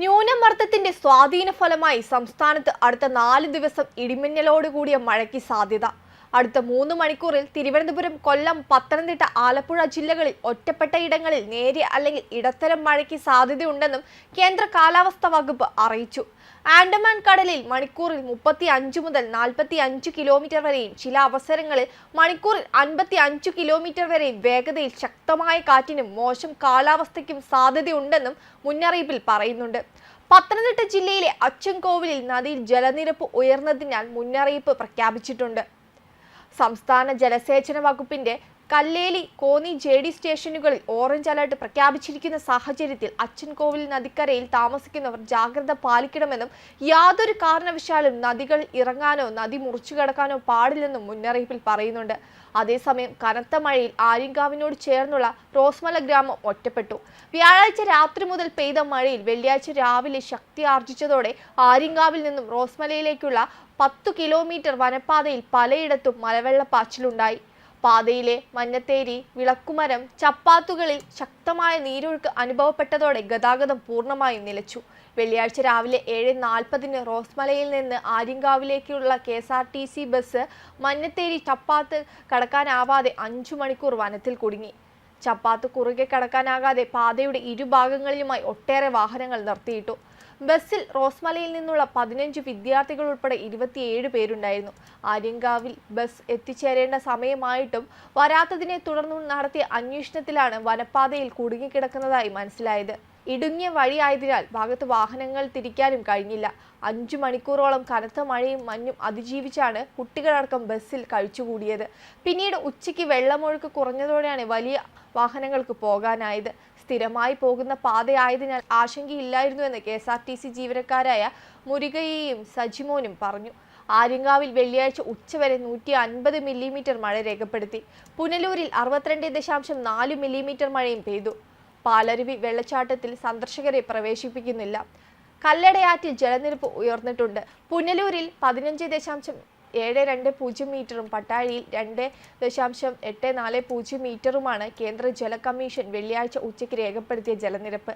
ന്യൂനമർദ്ദത്തിന്റെ സ്വാധീന ഫലമായി സംസ്ഥാനത്ത് അടുത്ത നാല് ദിവസം ഇടിമിന്നലോടുകൂടിയ മഴയ്ക്ക് സാധ്യത. അടുത്ത മൂന്ന് മണിക്കൂറിൽ തിരുവനന്തപുരം കൊല്ലം പത്തനംതിട്ട ആലപ്പുഴ ജില്ലകളിൽ ഒറ്റപ്പെട്ട ഇടങ്ങളിൽ നേരിയ അല്ലെങ്കിൽ ഇടത്തരം മഴയ്ക്ക് സാധ്യതയുണ്ടെന്നും കേന്ദ്ര കാലാവസ്ഥാ വകുപ്പ് അറിയിച്ചു. ആൻഡമാൻ കടലിൽ മണിക്കൂറിൽ മുപ്പത്തി അഞ്ച് മുതൽ നാൽപ്പത്തി അഞ്ച് കിലോമീറ്റർ വരെയും ചില അവസരങ്ങളിൽ മണിക്കൂറിൽ അൻപത്തി അഞ്ച് കിലോമീറ്റർ വരെയും വേഗതയിൽ ശക്തമായ കാറ്റിനും മോശം കാലാവസ്ഥയ്ക്കും സാധ്യതയുണ്ടെന്നും മുന്നറിയിപ്പിൽ പറയുന്നുണ്ട്. പത്തനംതിട്ട ജില്ലയിലെ അച്ചൻകോവിലിൽ നദിയിൽ ജലനിരപ്പ് ഉയർന്നതിനാൽ മുന്നറിയിപ്പ് പ്രഖ്യാപിച്ചിട്ടുണ്ട്. സംസ്ഥാന ജലസേചന വകുപ്പിന്റെ കല്ലേലി കോന്നി ജെ ഡി സ്റ്റേഷനുകളിൽ ഓറഞ്ച് അലർട്ട് പ്രഖ്യാപിച്ചിരിക്കുന്ന സാഹചര്യത്തിൽ അച്ചൻകോവിൽ നദിക്കരയിൽ താമസിക്കുന്നവർ ജാഗ്രത പാലിക്കണമെന്നും യാതൊരു കാരണവശാലും നദികൾ ഇറങ്ങാനോ നദി മുറിച്ചു കടക്കാനോ പാടില്ലെന്നും മുന്നറിയിപ്പിൽ പറയുന്നുണ്ട്. അതേസമയം കനത്ത മഴയിൽ ആര്യങ്കാവിനോട് ചേർന്നുള്ള റോസ്മല ഗ്രാമം ഒറ്റപ്പെട്ടു. വ്യാഴാഴ്ച രാത്രി മുതൽ പെയ്ത മഴയിൽ വെള്ളിയാഴ്ച രാവിലെ ശക്തി ആർജിച്ചതോടെ ആര്യങ്കാവിൽ നിന്നും റോസ്മലയിലേക്കുള്ള പത്തു കിലോമീറ്റർ വനപാതയിൽ പലയിടത്തും മലവെള്ളപ്പാച്ചിലുണ്ടായി. പാതയിലെ മഞ്ഞത്തേരി വിളക്കുമരം ചപ്പാത്തുകളിൽ ശക്തമായ നീരൊഴുക്ക് അനുഭവപ്പെട്ടതോടെ ഗതാഗതം പൂർണമായും നിലച്ചു. വെള്ളിയാഴ്ച രാവിലെ ഏഴ് നാൽപ്പതിന് റോസ്മലയിൽ നിന്ന് ആര്യങ്കാവിലേക്കുള്ള K S R T C bus Manjatheri ചപ്പാത്ത് കടക്കാനാവാതെ അഞ്ചു മണിക്കൂർ വനത്തിൽ കുടുങ്ങി. ചപ്പാത്ത് കുറുകെ കടക്കാനാകാതെ പാതയുടെ ഇരുഭാഗങ്ങളിലുമായി ഒട്ടേറെ വാഹനങ്ങൾ നിർത്തിയിട്ടു. ബസ്സിൽ റോസ്മലയിൽ നിന്നുള്ള പതിനഞ്ച് വിദ്യാർത്ഥികൾ ഉൾപ്പെടെ ഇരുപത്തിയേഴ് പേരുണ്ടായിരുന്നു. ആര്യങ്കാവിൽ ബസ് എത്തിച്ചേരേണ്ട സമയമായിട്ടും വരാത്തതിനെ തുടർന്ന് നടത്തിയ അന്വേഷണത്തിലാണ് വനപ്പാതയിൽ കുടുങ്ങിക്കിടക്കുന്നതായി മനസ്സിലായത്. ഇടുങ്ങിയ വഴിയായതിനാൽ ഭാഗത്ത് വാഹനങ്ങൾ തിരിക്കാനും കഴിഞ്ഞില്ല. അഞ്ചു മണിക്കൂറോളം കനത്ത മഴയും മഞ്ഞും അതിജീവിച്ചാണ് കുട്ടികളടക്കം ബസ്സിൽ കഴിച്ചുകൂടിയത്. പിന്നീട് ഉച്ചയ്ക്ക് വെള്ളമൊഴുക്ക് കുറഞ്ഞതോടെയാണ് വലിയ വാഹനങ്ങൾക്ക് പോകാനായത്. സ്ഥിരമായി പോകുന്ന പാതയായതിനാൽ ആശങ്കയില്ലായിരുന്നു എന്ന് K S R T C ജീവനക്കാരായ മുരുകയെയും സജിമോനും പറഞ്ഞു. ആര്യങ്കാവിൽ വെള്ളിയാഴ്ച ഉച്ചവരെ നൂറ്റി അൻപത് മില്ലിമീറ്റർ മഴ രേഖപ്പെടുത്തി. പുനലൂരിൽ അറുപത്തിരണ്ട് ദശാംശം നാല് മില്ലിമീറ്റർ മഴയും പെയ്തു. പാലരുവി വെള്ളച്ചാട്ടത്തിൽ സന്ദർശകരെ പ്രവേശിപ്പിക്കുന്നില്ല. കല്ലടയാറ്റിൽ ജലനിരപ്പ് ഉയർന്നിട്ടുണ്ട്. പുനലൂരിൽ പതിനഞ്ച് ദശാംശം ഏഴ് രണ്ട് പൂജ്യം മീറ്ററും പട്ടാഴിയിൽ രണ്ട് ദശാംശം എട്ട് നാല് പൂജ്യം മീറ്ററുമാണ് കേന്ദ്ര ജല കമ്മീഷൻ വെള്ളിയാഴ്ച ഉച്ചയ്ക്ക് രേഖപ്പെടുത്തിയ ജലനിരപ്പ്.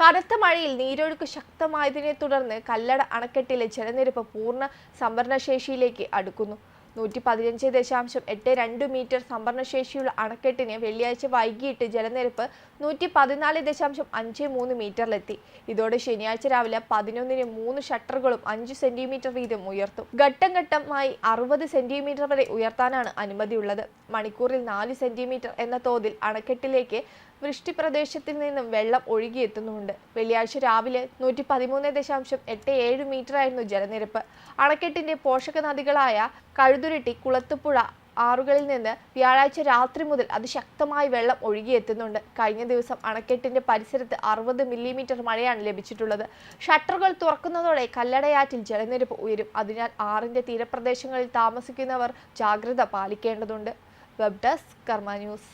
കനത്ത മഴയിൽ നീരൊഴുക്ക് ശക്തമായതിനെ തുടർന്ന് കല്ലട അണക്കെട്ടിലെ ജലനിരപ്പ് പൂർണ സംഭരണശേഷിയിലേക്ക് അടുക്കുന്നു. നൂറ്റി പതിനഞ്ച് ദശാംശം എട്ട് രണ്ട് മീറ്റർ സംഭരണശേഷിയുള്ള അണക്കെട്ടിന് വെള്ളിയാഴ്ച വൈകിട്ട് ജലനിരപ്പ് നൂറ്റി പതിനാല് ദശാംശം അഞ്ച് മൂന്ന് മീറ്ററിലെത്തി. ഇതോടെ ശനിയാഴ്ച രാവിലെ പതിനൊന്നിന് മൂന്ന് ഷട്ടറുകളും അഞ്ച് സെന്റിമീറ്റർ വീതം ഉയർത്തും. ഘട്ടം ഘട്ടമായി അറുപത് സെന്റിമീറ്റർ വരെ ഉയർത്താനാണ് അനുമതിയുള്ളത്. മണിക്കൂറിൽ നാല് സെന്റിമീറ്റർ എന്ന തോതിൽ അണക്കെട്ടിലേക്ക് വൃഷ്ടി പ്രദേശത്തിൽ നിന്നും വെള്ളം ഒഴുകിയെത്തുന്നുണ്ട്. വെള്ളിയാഴ്ച രാവിലെ നൂറ്റി പതിമൂന്ന് ദശാംശം എട്ട് ഏഴ് മീറ്റർ ആയിരുന്നു ജലനിരപ്പ്. അണക്കെട്ടിന്റെ പോഷക നദികളായ കഴുതുരുട്ടി കുളത്തുപുഴ ആറുകളിൽ നിന്ന് വ്യാഴാഴ്ച രാത്രി മുതൽ അതിശക്തമായി വെള്ളം ഒഴുകിയെത്തുന്നുണ്ട്. കഴിഞ്ഞ ദിവസം അണക്കെട്ടിന്റെ പരിസരത്ത് അറുപത് മില്ലിമീറ്റർ മഴയാണ് ലഭിച്ചിട്ടുള്ളത്. ഷട്ടറുകൾ തുറക്കുന്നതോടെ കല്ലടയാറ്റിൽ ജലനിരപ്പ് ഉയരും. അതിനാൽ ആറിന്റെ തീരപ്രദേശങ്ങളിൽ താമസിക്കുന്നവർ ജാഗ്രത പാലിക്കേണ്ടതുണ്ട്. Web desk Karma news.